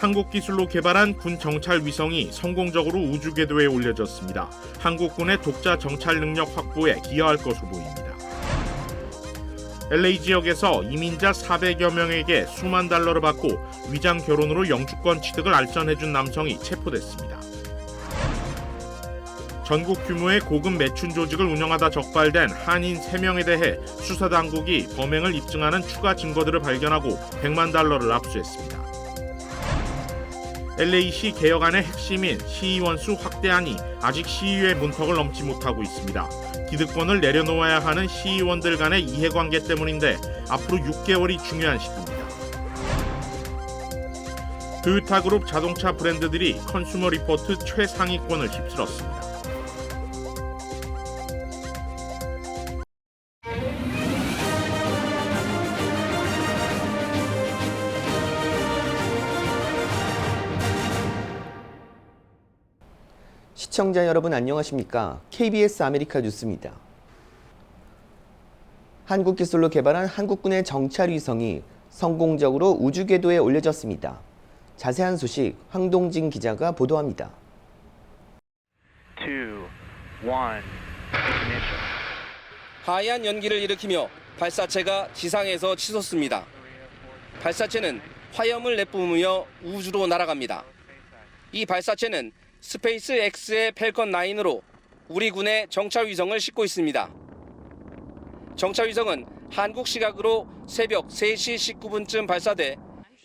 한국 기술로 개발한 군 정찰 위성이 성공적으로 우주 궤도에 올려졌습니다. 한국군의 독자 정찰 능력 확보에 기여할 것으로 보입니다. LA 지역에서 이민자 400여 명에게 수만 달러를 받고 위장 결혼으로 영주권 취득을 알선해준 남성이 체포됐습니다. 전국 규모의 고급 매춘 조직을 운영하다 적발된 한인 3명에 대해 수사당국이 범행을 입증하는 추가 증거들을 발견하고 100만 달러를 압수했습니다. LA시 개혁안의 핵심인 시의원 수 확대안이 아직 시의회 문턱을 넘지 못하고 있습니다. 기득권을 내려놓아야 하는 시의원들 간의 이해관계 때문인데 앞으로 6개월이 중요한 시기입니다. 토요타 그룹 자동차 브랜드들이 컨슈머 리포트 최상위권을 휩쓸었습니다. 시청자 여러분 안녕하십니까? KBS 아메리카 뉴스입니다. 한국 기술로 개발한 한국군의 정찰 위성이 성공적으로 우주 궤도에 올려졌습니다. 자세한 소식 황동진 기자가 보도합니다. two, one, ignition. 하얀 연기를 일으키며 발사체가 지상에서 치솟습니다. 발사체는 화염을 내뿜으며 우주로 날아갑니다. 이 발사체는 스페이스 X의 펠컨 9으로 우리 군의 정찰 위성을 싣고 있습니다. 정찰 위성은 한국 시각으로 새벽 3시 19분쯤 발사돼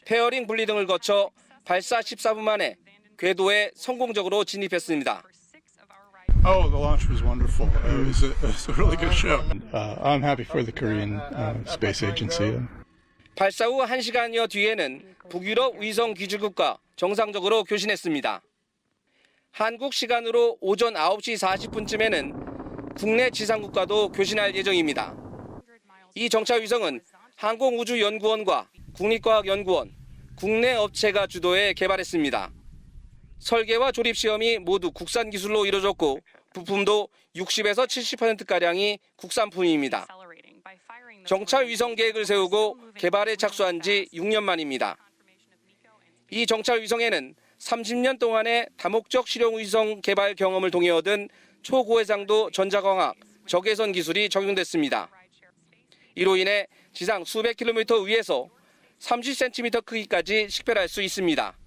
페어링 분리 등을 거쳐 발사 14분 만에 궤도에 성공적으로 진입했습니다. Oh, the launch was wonderful. It was a, it was a really good show. Uh, I'm happy for the Korean uh, Space Agency. 발사 후 1시간여 뒤에는 북유럽 위성 기술국과 정상적으로 교신했습니다. 한국 시간으로 오전 9시 40분쯤에는 국내 지상국과도 교신할 예정입니다. 이 정찰 위성은 항공우주연구원과 국립과학연구원, 국내 업체가 주도해 개발했습니다. 설계와 조립 시험이 모두 국산 기술로 이루어졌고 부품도 60에서 70%가량이 국산품입니다. 정찰 위성 계획을 세우고 개발에 착수한 지 6년 만입니다. 이 정찰 위성에는 30년 동안의 다목적 실용 위성 개발 경험을 통해 얻은 초고해상도 전자광학 적외선 기술이 적용됐습니다. 이로 인해 지상 수백 킬로미터 위에서 30cm 크기까지 식별할 수 있습니다.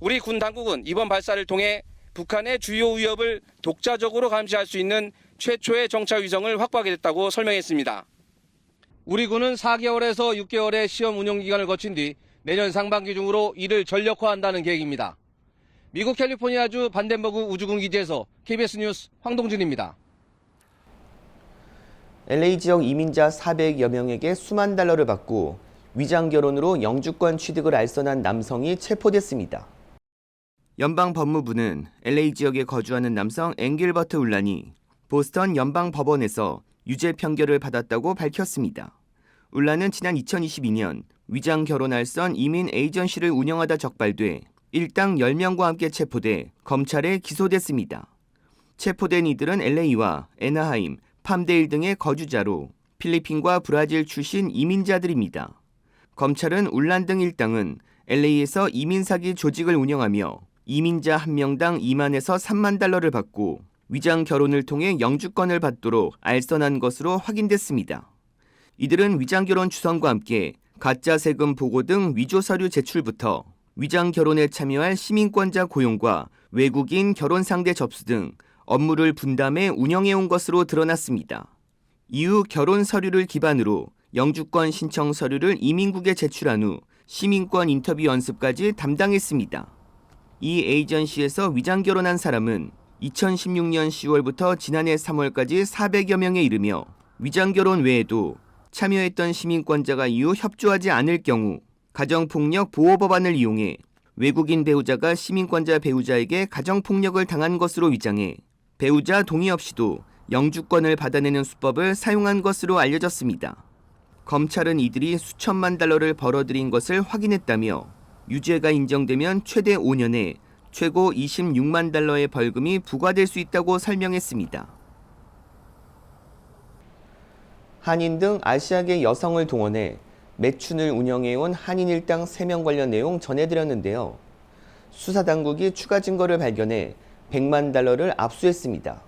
우리 군 당국은 이번 발사를 통해 북한의 주요 위협을 독자적으로 감시할 수 있는 최초의 정찰 위성을 확보하게 됐다고 설명했습니다. 우리 군은 4개월에서 6개월의 시험 운영 기간을 거친 뒤 내년 상반기 중으로 이를 전력화한다는 계획입니다. 미국 캘리포니아주 반덴버그 우주군 기지에서 KBS 뉴스 황동진입니다. LA 지역 이민자 400여 명에게 수만 달러를 받고 위장 결혼으로 영주권 취득을 알선한 남성이 체포됐습니다. 연방 법무부는 LA 지역에 거주하는 남성 앵길버트 울란이 보스턴 연방 법원에서 유죄 판결을 받았다고 밝혔습니다. 울란은 지난 2022년 위장 결혼 알선 이민 에이전시를 운영하다 적발돼 일당 10명과 함께 체포돼 검찰에 기소됐습니다. 체포된 이들은 LA와 애나하임, 팜데일 등의 거주자로 필리핀과 브라질 출신 이민자들입니다. 검찰은 울란 등 일당은 LA에서 이민 사기 조직을 운영하며 이민자 한 명당 2만에서 3만 달러를 받고 위장 결혼을 통해 영주권을 받도록 알선한 것으로 확인됐습니다. 이들은 위장 결혼 추선과 함께 가짜 세금 보고 등 위조 서류 제출부터 위장 결혼에 참여할 시민권자 고용과 외국인 결혼 상대 접수 등 업무를 분담해 운영해 온 것으로 드러났습니다. 이후 결혼 서류를 기반으로 영주권 신청 서류를 이민국에 제출한 후 시민권 인터뷰 연습까지 담당했습니다. 이 에이전시에서 위장 결혼한 사람은 2016년 10월부터 지난해 3월까지 400여 명에 이르며 위장 결혼 외에도 참여했던 시민권자가 이후 협조하지 않을 경우 가정폭력 보호 법안을 이용해 외국인 배우자가 시민권자 배우자에게 가정폭력을 당한 것으로 위장해 배우자 동의 없이도 영주권을 받아내는 수법을 사용한 것으로 알려졌습니다. 검찰은 이들이 수천만 달러를 벌어들인 것을 확인했다며 유죄가 인정되면 최대 5년에 최고 26만 달러의 벌금이 부과될 수 있다고 설명했습니다. 한인 등 아시아계 여성을 동원해 매춘을 운영해온 한인 일당 3명 관련 내용 전해드렸는데요. 수사당국이 추가 증거를 발견해 100만 달러를 압수했습니다.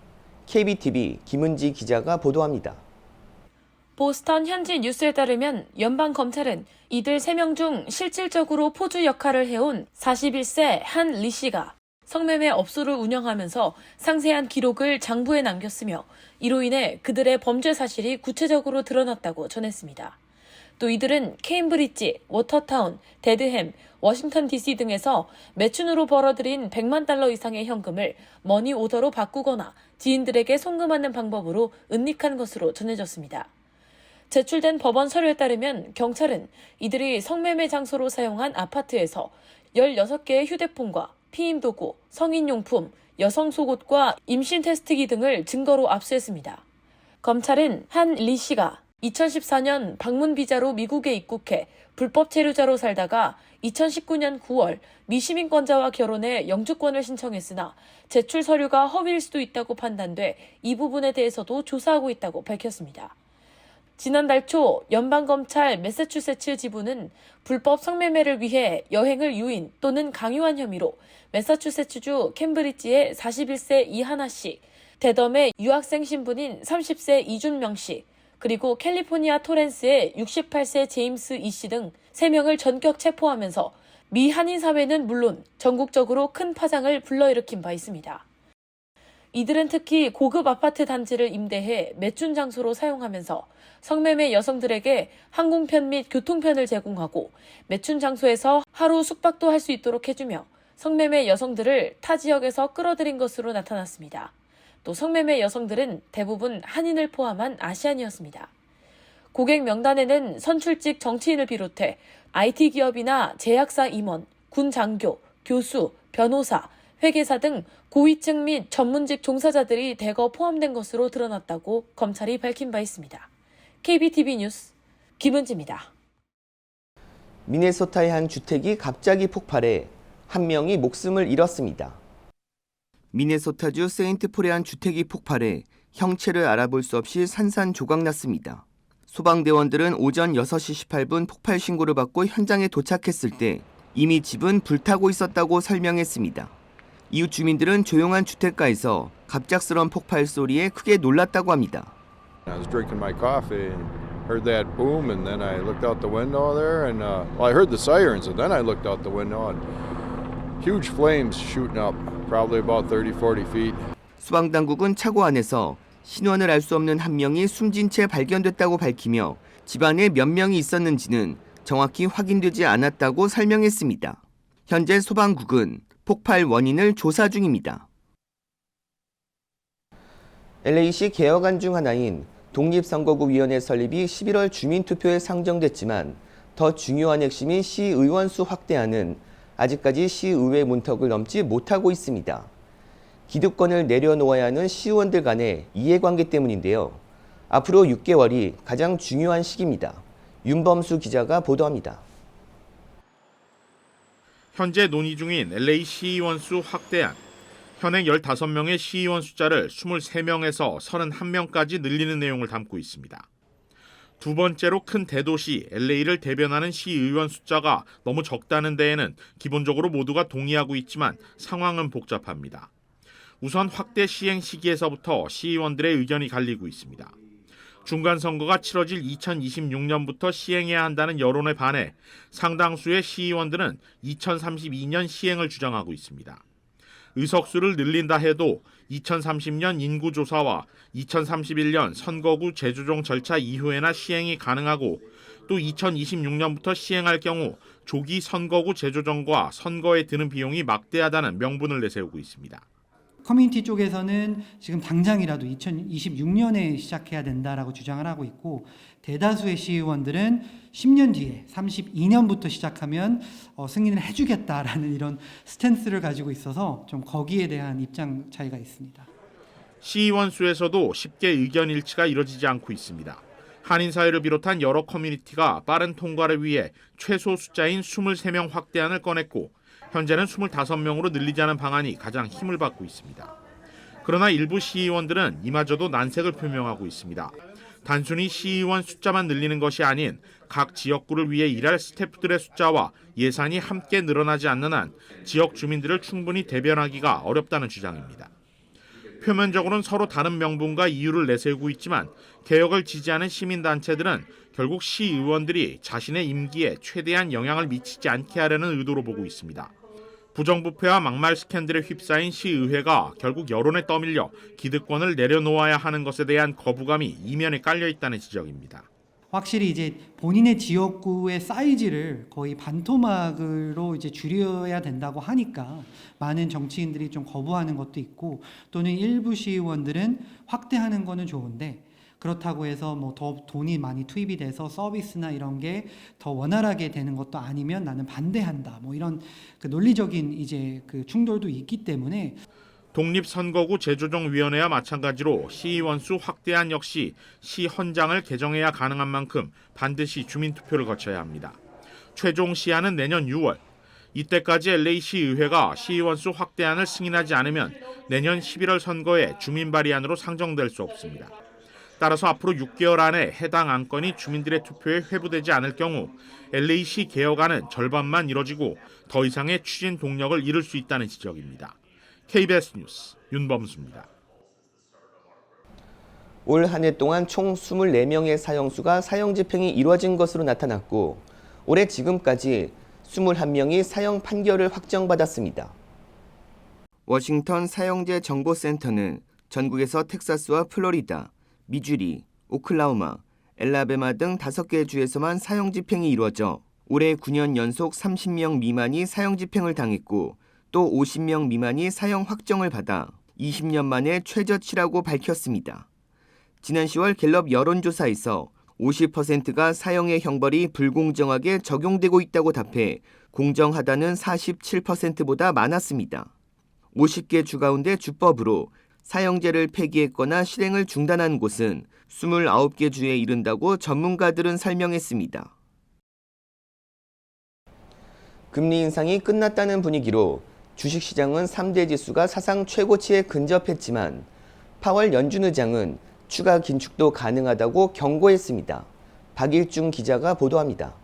KBTV 김은지 기자가 보도합니다. 보스턴 현지 뉴스에 따르면 연방 검찰은 이들 3명 중 실질적으로 포주 역할을 해온 41세 한 리 씨가 성매매 업소를 운영하면서 상세한 기록을 장부에 남겼으며 이로 인해 그들의 범죄 사실이 구체적으로 드러났다고 전했습니다. 또 이들은 케임브리지, 워터타운, 데드햄, 워싱턴 DC 등에서 매춘으로 벌어들인 100만 달러 이상의 현금을 머니 오더로 바꾸거나 지인들에게 송금하는 방법으로 은닉한 것으로 전해졌습니다. 제출된 법원 서류에 따르면 경찰은 이들이 성매매 장소로 사용한 아파트에서 16개의 휴대폰과 피임 도구, 성인용품, 여성 속옷과 임신 테스트기 등을 증거로 압수했습니다. 검찰은 한 리 씨가 2014년 방문 비자로 미국에 입국해 불법 체류자로 살다가 2019년 9월 미시민권자와 결혼해 영주권을 신청했으나 제출 서류가 허위일 수도 있다고 판단돼 이 부분에 대해서도 조사하고 있다고 밝혔습니다. 지난달 초 연방검찰 매사추세츠 지부는 불법 성매매를 위해 여행을 유인 또는 강요한 혐의로 매사추세츠주 캠브리지의 41세 이하나 씨, 대덤의 유학생 신분인 30세 이준명 씨, 그리고 캘리포니아 토렌스의 68세 제임스 이 씨 등 3명을 전격 체포하면서 미 한인 사회는 물론 전국적으로 큰 파장을 불러일으킨 바 있습니다. 이들은 특히 고급 아파트 단지를 임대해 매춘 장소로 사용하면서 성매매 여성들에게 항공편 및 교통편을 제공하고 매춘 장소에서 하루 숙박도 할 수 있도록 해주며 성매매 여성들을 타 지역에서 끌어들인 것으로 나타났습니다. 또 성매매 여성들은 대부분 한인을 포함한 아시안이었습니다. 고객 명단에는 선출직 정치인을 비롯해 IT 기업이나 제약사 임원, 군 장교, 교수, 변호사, 회계사 등 고위층 및 전문직 종사자들이 대거 포함된 것으로 드러났다고 검찰이 밝힌 바 있습니다. KBTV 뉴스 김은지입니다. 미네소타의 한 주택이 갑자기 폭발해 한 명이 목숨을 잃었습니다. 미네소타주 세인트폴의 한 주택이 폭발해 형체를 알아볼 수 없이 산산조각났습니다. 소방대원들은 오전 6시 18분 폭발 신고를 받고 현장에 도착했을 때 이미 집은 불타고 있었다고 설명했습니다. 이웃 주민들은 조용한 주택가에서 갑작스러운 폭발 소리에 크게 놀랐다고 합니다. I was drinking my coffee and heard that boom, and then I looked out the window there, and uh, well, I heard the sirens, and then I looked out the window, and huge flames shooting up, probably about 30, 40 feet. 소방당국은 차고 안에서 신원을 알 수 없는 한 명이 숨진 채 발견됐다고 밝히며 집안에 몇 명이 있었는지는 정확히 확인되지 않았다고 설명했습니다. 현재 소방국은 폭발 원인을 조사 중입니다. LA시 개혁안 중 하나인 독립선거구위원회 설립이 11월 주민투표에 상정됐지만 더 중요한 핵심인 시의원 수 확대안은 아직까지 시의회 문턱을 넘지 못하고 있습니다. 기득권을 내려놓아야 하는 시의원들 간의 이해관계 때문인데요. 앞으로 6개월이 가장 중요한 시기입니다. 윤범수 기자가 보도합니다. 현재 논의 중인 LA 시의원 수 확대안. 현행 15명의 시의원 숫자를 23명에서 31명까지 늘리는 내용을 담고 있습니다. 두 번째로 큰 대도시 LA를 대변하는 시의원 숫자가 너무 적다는 데에는 기본적으로 모두가 동의하고 있지만 상황은 복잡합니다. 우선 확대 시행 시기에서부터 시의원들의 의견이 갈리고 있습니다. 중간 선거가 치러질 2026년부터 시행해야 한다는 여론에 반해 상당수의 시의원들은 2032년 시행을 주장하고 있습니다. 의석수를 늘린다 해도 2030년 인구조사와 2031년 선거구 재조정 절차 이후에나 시행이 가능하고 또 2026년부터 시행할 경우 조기 선거구 재조정과 선거에 드는 비용이 막대하다는 명분을 내세우고 있습니다. 커뮤니티 쪽에서는 지금 당장이라도 2026년에 시작해야 된다라고 주장을 하고 있고 대다수의 시의원들은 10년 뒤에 32년부터 시작하면 어, 승인을 해주겠다라는 이런 스탠스를 가지고 있어서 좀 거기에 대한 입장 차이가 있습니다. 시의원 수에서도 쉽게 의견 일치가 이뤄지지 않고 있습니다. 한인 사회를 비롯한 여러 커뮤니티가 빠른 통과를 위해 최소 숫자인 23명 확대안을 꺼냈고 현재는 25명으로 늘리자는 방안이 가장 힘을 받고 있습니다. 그러나 일부 시의원들은 이마저도 난색을 표명하고 있습니다. 단순히 시의원 숫자만 늘리는 것이 아닌 각 지역구를 위해 일할 스태프들의 숫자와 예산이 함께 늘어나지 않는 한 지역 주민들을 충분히 대변하기가 어렵다는 주장입니다. 표면적으로는 서로 다른 명분과 이유를 내세우고 있지만 개혁을 지지하는 시민단체들은 결국 시의원들이 자신의 임기에 최대한 영향을 미치지 않게 하려는 의도로 보고 있습니다. 부정부패와 막말 스캔들에 휩싸인 시의회가 결국 여론에 떠밀려 기득권을 내려놓아야 하는 것에 대한 거부감이 이면에 깔려 있다는 지적입니다. 확실히 이제 본인의 지역구의 사이즈를 거의 반토막으로 이제 줄여야 된다고 하니까 많은 정치인들이 좀 거부하는 것도 있고 또는 일부 시의원들은 확대하는 거는 좋은데 그렇다고 해서 뭐 더 돈이 많이 투입이 돼서 서비스나 이런 게 더 원활하게 되는 것도 아니면 나는 반대한다. 뭐 이런 그 논리적인 이제 그 충돌도 있기 때문에 독립선거구 재조정위원회와 마찬가지로 시의원 수 확대안 역시 시 헌장을 개정해야 가능한 만큼 반드시 주민투표를 거쳐야 합니다. 최종 시한은 내년 6월. 이때까지 LA시 의회가 시의원 수 확대안을 승인하지 않으면 내년 11월 선거에 주민 발의안으로 상정될 수 없습니다. 따라서 앞으로 6개월 안에 해당 안건이 주민들의 투표에 회부되지 않을 경우 LA시 개혁안은 절반만 이뤄지고 더 이상의 추진 동력을 잃을 수 있다는 지적입니다. KBS 뉴스 윤범수입니다. 올 한 해 동안 총 24명의 사형수가 사형 집행이 이루어진 것으로 나타났고 올해 지금까지 21명이 사형 판결을 확정받았습니다. 워싱턴 사형제 정보센터는 전국에서 텍사스와 플로리다, 미주리, 오클라호마, 엘라베마 등 5개 주에서만 사형 집행이 이루어져 올해 9년 연속 30명 미만이 사형 집행을 당했고 또 50명 미만이 사형 확정을 받아 20년 만에 최저치라고 밝혔습니다. 지난 10월 갤럽 여론조사에서 50%가 사형의 형벌이 불공정하게 적용되고 있다고 답해 공정하다는 47%보다 많았습니다. 50개 주 가운데 주법으로 사형제를 폐기했거나 실행을 중단한 곳은 29개 주에 이른다고 전문가들은 설명했습니다. 금리 인상이 끝났다는 분위기로 주식시장은 3대 지수가 사상 최고치에 근접했지만 파월 연준 의장은 추가 긴축도 가능하다고 경고했습니다. 박일중 기자가 보도합니다.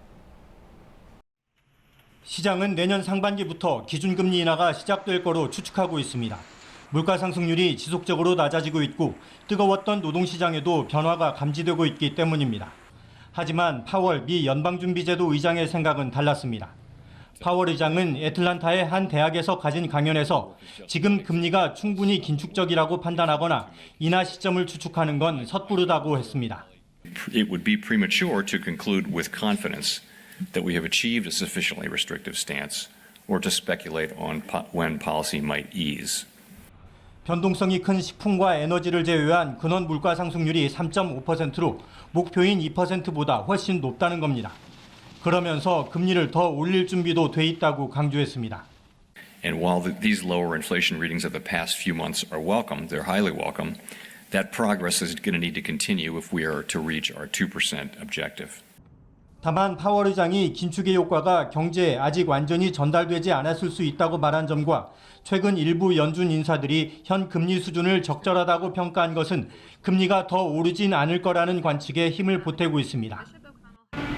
시장은 내년 상반기부터 기준금리 인하가 시작될 거로 추측하고 있습니다. 물가 상승률이 지속적으로 낮아지고 있고 뜨거웠던 노동시장에도 변화가 감지되고 있기 때문입니다. 하지만 파월 미 연방준비제도 의장의 생각은 달랐습니다. 파월 의장은 애틀란타의 한 대학에서 가진 강연에서 지금 금리가 충분히 긴축적이라고 판단하거나 인하 시점을 추측하는 건 섣부르다고 했습니다. it would be premature to conclude with confidence that we have achieved a sufficiently restrictive stance or to speculate on when policy might ease. 변동성이 큰 식품과 에너지를 제외한 근원 물가 상승률이 3.5%로 목표인 2%보다 훨씬 높다는 겁니다. 그러면서 금리를 더 올릴 준비도 돼 있다고 강조했습니다. And while the, these lower inflation readings of the past few months are welcome, they're highly welcome, that progress is going to need to continue if we are to reach our 2% objective. 다만 파월 의장이 긴축의 효과가 경제에 아직 완전히 전달되지 않았을 수 있다고 말한 점과 최근 일부 연준 인사들이 현 금리 수준을 적절하다고 평가한 것은 금리가 더 오르진 않을 거라는 관측에 힘을 보태고 있습니다.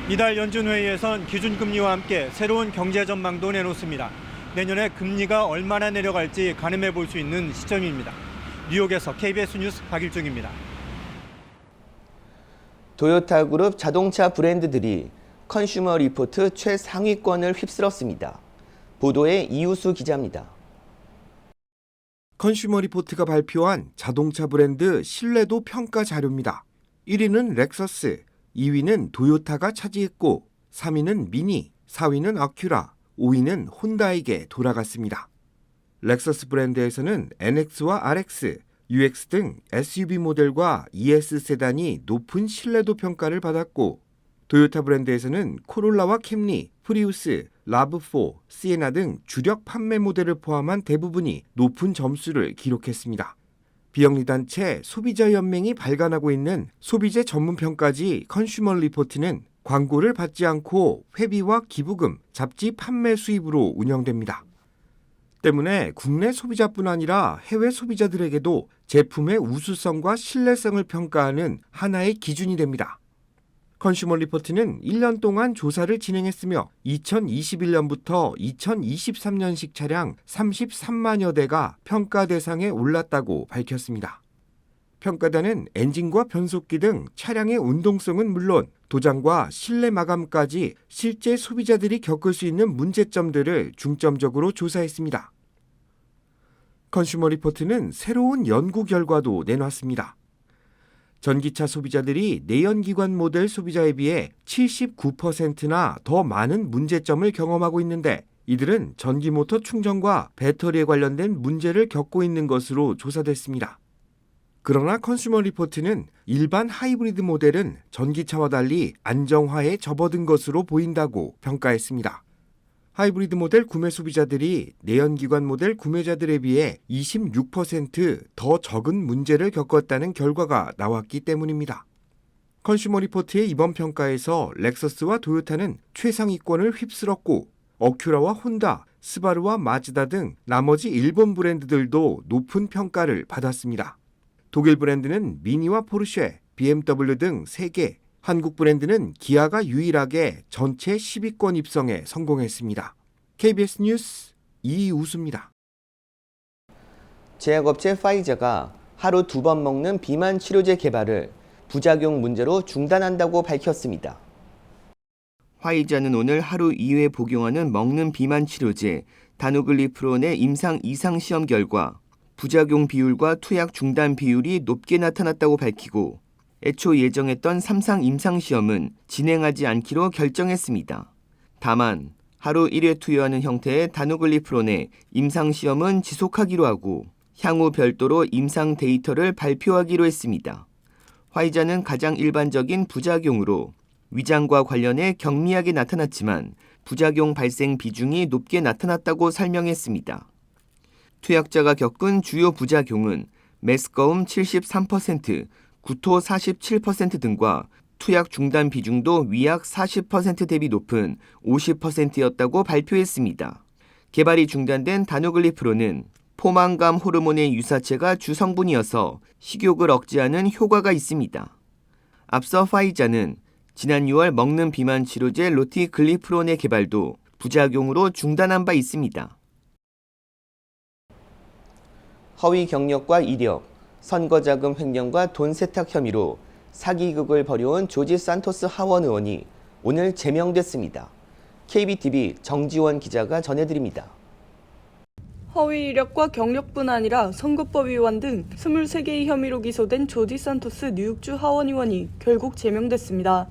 이달 연준 회의에선 기준금리와 함께 새로운 경제 전망도 내놓습니다. 내년에 금리가 얼마나 내려갈지 가늠해 볼 수 있는 시점입니다. 뉴욕에서 KBS 뉴스 박일중입니다. 도요타 그룹 자동차 브랜드들이 컨슈머 리포트 최상위권을 휩쓸었습니다. 보도에 이우수 기자입니다. 컨슈머 리포트가 발표한 자동차 브랜드 신뢰도 평가 자료입니다. 1위는 렉서스, 2위는 도요타가 차지했고 3위는 미니, 4위는 아큐라, 5위는 혼다에게 돌아갔습니다. 렉서스 브랜드에서는 NX와 RX, UX 등 SUV 모델과 ES 세단이 높은 신뢰도 평가를 받았고 도요타 브랜드에서는 코롤라와 캠리, 프리우스, 라브4, 시에나 등 주력 판매 모델을 포함한 대부분이 높은 점수를 기록했습니다. 비영리 단체 소비자 연맹이 발간하고 있는 소비재 전문 평가지 컨슈머 리포트는 광고를 받지 않고 회비와 기부금, 잡지 판매 수입으로 운영됩니다. 때문에 국내 소비자뿐 아니라 해외 소비자들에게도 제품의 우수성과 신뢰성을 평가하는 하나의 기준이 됩니다. 컨슈머 리포트는 1년 동안 조사를 진행했으며 2021년부터 2023년식 차량 33만여 대가 평가 대상에 올랐다고 밝혔습니다. 평가단은 엔진과 변속기 등 차량의 운동성은 물론 도장과 실내 마감까지 실제 소비자들이 겪을 수 있는 문제점들을 중점적으로 조사했습니다. 컨슈머 리포트는 새로운 연구 결과도 내놨습니다. 전기차 소비자들이 내연기관 모델 소비자에 비해 79%나 더 많은 문제점을 경험하고 있는데 이들은 전기모터 충전과 배터리에 관련된 문제를 겪고 있는 것으로 조사됐습니다. 그러나 컨슈머 리포트는 일반 하이브리드 모델은 전기차와 달리 안정화에 접어든 것으로 보인다고 평가했습니다. 하이브리드 모델 구매 소비자들이 내연기관 모델 구매자들에 비해 26%더 적은 문제를 겪었다는 결과가 나왔기 때문입니다. 컨슈머 리포트의 이번 평가에서 렉서스와 도요타는 최상위권을 휩쓸었고 어큐라와 혼다, 스바루와 마즈다 등 나머지 일본 브랜드들도 높은 평가를 받았습니다. 독일 브랜드는 미니와 포르쉐, BMW 등 3개, 한국 브랜드는 기아가 유일하게 전체 10위권 입성에 성공했습니다. KBS 뉴스 이우수입니다. 제약업체 파이저가 하루 두 번 먹는 비만 치료제 개발을 부작용 문제로 중단한다고 밝혔습니다. 화이자는 오늘 하루 2회 복용하는 먹는 비만 치료제 다누글리프론의 임상 이상 시험 결과 부작용 비율과 투약 중단 비율이 높게 나타났다고 밝히고 애초 예정했던 3상 임상 시험은 진행하지 않기로 결정했습니다. 다만 하루 1회 투여하는 형태의 다누글리프론의 임상 시험은 지속하기로 하고 향후 별도로 임상 데이터를 발표하기로 했습니다. 화이자는 가장 일반적인 부작용으로 위장과 관련해 경미하게 나타났지만 부작용 발생 비중이 높게 나타났다고 설명했습니다. 투약자가 겪은 주요 부작용은 메스꺼움 73%, 구토 47% 등과 투약 중단 비중도 위약 40% 대비 높은 50%였다고 발표했습니다. 개발이 중단된 다누글리프로는 포만감 호르몬의 유사체가 주성분이어서 식욕을 억제하는 효과가 있습니다. 앞서 파이자는 지난 6월 먹는 비만 치료제 로티글리프론의 개발도 부작용으로 중단한 바 있습니다. 허위 경력과 이력, 선거자금 횡령과 돈 세탁 혐의로 사기극을 벌여온 조지 산토스 하원 의원이 오늘 제명됐습니다. KBTV 정지원 기자가 전해드립니다. 허위 이력과 경력뿐 아니라 선거법 위반 등 23개의 혐의로 기소된 조지 산토스 뉴욕주 하원 의원이 결국 제명됐습니다.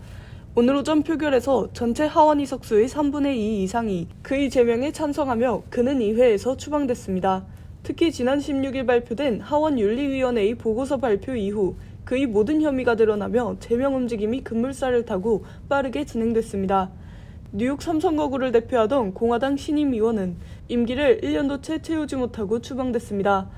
오늘 오전 표결에서 전체 하원 의석수의 3분의 2 이상이 그의 제명에 찬성하며 그는 의회에서 추방됐습니다. 특히 지난 16일 발표된 하원 윤리위원회의 보고서 발표 이후 그의 모든 혐의가 드러나며 제명 움직임이 급물살을 타고 빠르게 진행됐습니다. 뉴욕 삼선거구를 대표하던 공화당 신임 의원은 임기를 1년도 채 채우지 못하고 추방됐습니다.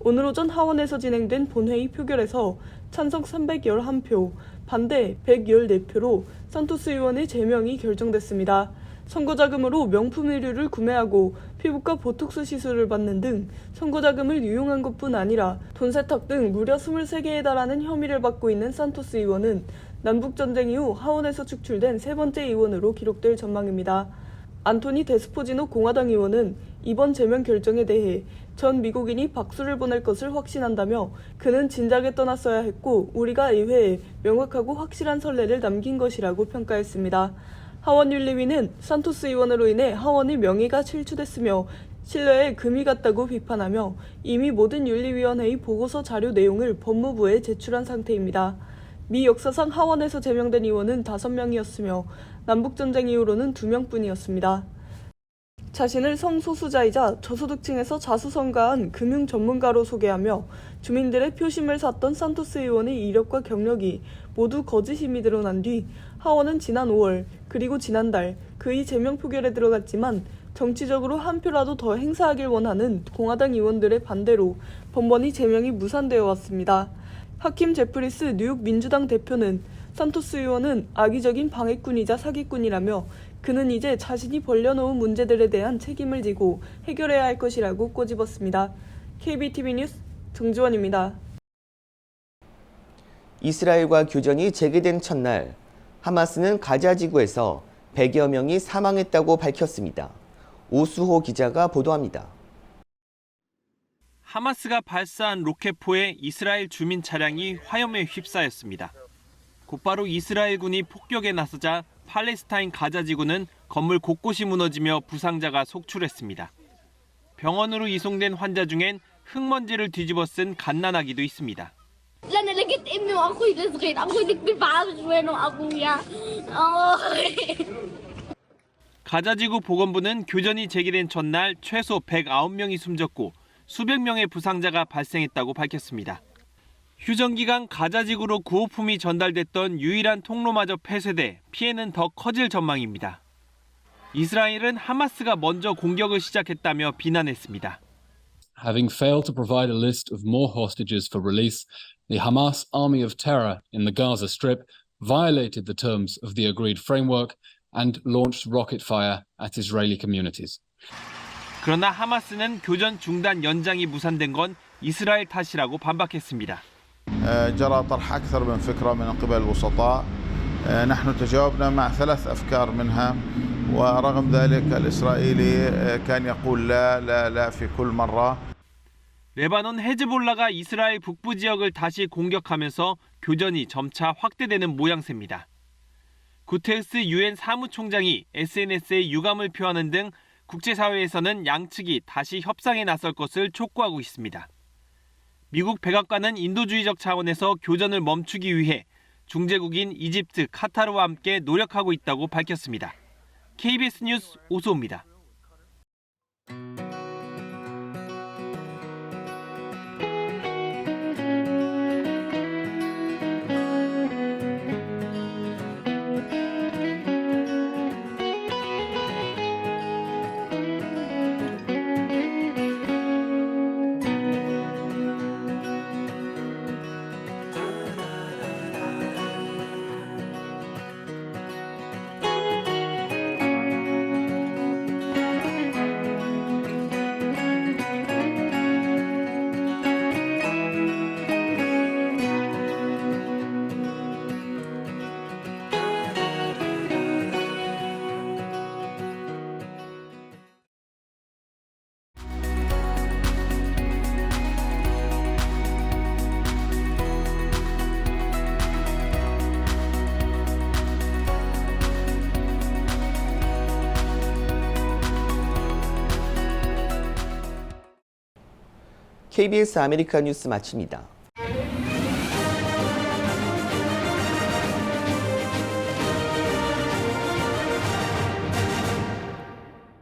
오늘 오전 하원에서 진행된 본회의 표결에서 찬성 311표, 반대 114표로 산토스 의원의 제명이 결정됐습니다. 선거자금으로 명품 의류를 구매하고 피부과 보톡스 시술을 받는 등 선거자금을 유용한 것뿐 아니라 돈 세탁 등 무려 23개에 달하는 혐의를 받고 있는 산토스 의원은 남북전쟁 이후 하원에서 축출된 세 번째 의원으로 기록될 전망입니다. 안토니 데스포지노 공화당 의원은 이번 제명 결정에 대해 전 미국인이 박수를 보낼 것을 확신한다며 그는 진작에 떠났어야 했고 우리가 의회에 명확하고 확실한 선례를 남긴 것이라고 평가했습니다. 하원 윤리위는 산토스 의원으로 인해 하원의 명예가 실추됐으며 신뢰에 금이 갔다고 비판하며 이미 모든 윤리위원회의 보고서 자료 내용을 법무부에 제출한 상태입니다. 미 역사상 하원에서 제명된 의원은 5명이었으며 남북전쟁 이후로는 2명뿐이었습니다. 자신을 성소수자이자 저소득층에서 자수성가한 금융 전문가로 소개하며 주민들의 표심을 샀던 산토스 의원의 이력과 경력이 모두 거짓임이 드러난 뒤 하원은 지난 5월 그리고 지난달 그의 제명 표결에 들어갔지만 정치적으로 한 표라도 더 행사하길 원하는 공화당 의원들의 반대로 번번이 제명이 무산되어 왔습니다. 하킴 제프리스 뉴욕 민주당 대표는 산토스 의원은 악의적인 방해꾼이자 사기꾼이라며 그는 이제 자신이 벌려놓은 문제들에 대한 책임을 지고 해결해야 할 것이라고 꼬집었습니다. KBTV 뉴스 정지원입니다. 이스라엘과 교전이 재개된 첫날 하마스는 가자 지구에서 100여 명이 사망했다고 밝혔습니다. 오수호 기자가 보도합니다. 하마스가 발사한 로켓포에 이스라엘 주민 차량이 화염에 휩싸였습니다. 곧바로 이스라엘군이 폭격에 나서자 팔레스타인 가자 지구는 건물 곳곳이 무너지며 부상자가 속출했습니다. 병원으로 이송된 환자 중엔 흙먼지를 뒤집어 쓴 갓난아기도 있습니다. Sabihin mo ako yung sakit. Ako yung nagpipakasuweno ako niya. 가자지구 보건부는 교전이 재개된 전날 최소 109명이 숨졌고 수백 명의 부상자가 발생했다고 밝혔습니다. 휴전 기간 가자지구로 구호품이 전달됐던 유일한 통로마저 폐쇄돼 피해는 더 커질 전망입니다. 이스라엘은 하마스가 먼저 공격을 시작했다며 비난했습니다. Having failed to provide a list of more hostages for release, the Hamas army of terror in the Gaza Strip violated the terms of the agreed framework and launched rocket fire at Israeli communities. 그러나 하마스는 교전 중단 연장이 무산된 건 이스라엘 탓이라고 반박했습니다. جرى طرح أكثر من فكرة من قبل الوسطاء نحن تجاوبنا مع ثلاث أفكار منها ورغم ذلك الإسرائيلي كان يقول لا لا لا في كل مرة 레바논 헤즈볼라가 이스라엘 북부 지역을 다시 공격하면서 교전이 점차 확대되는 모양새입니다. 구테르스 유엔 사무총장이 SNS에 유감을 표하는 등 국제사회에서는 양측이 다시 협상에 나설 것을 촉구하고 있습니다. 미국 백악관은 인도주의적 차원에서 교전을 멈추기 위해 중재국인 이집트, 카타르와 함께 노력하고 있다고 밝혔습니다. KBS 뉴스 오소입니다. KBS 아메리카 뉴스 마칩니다.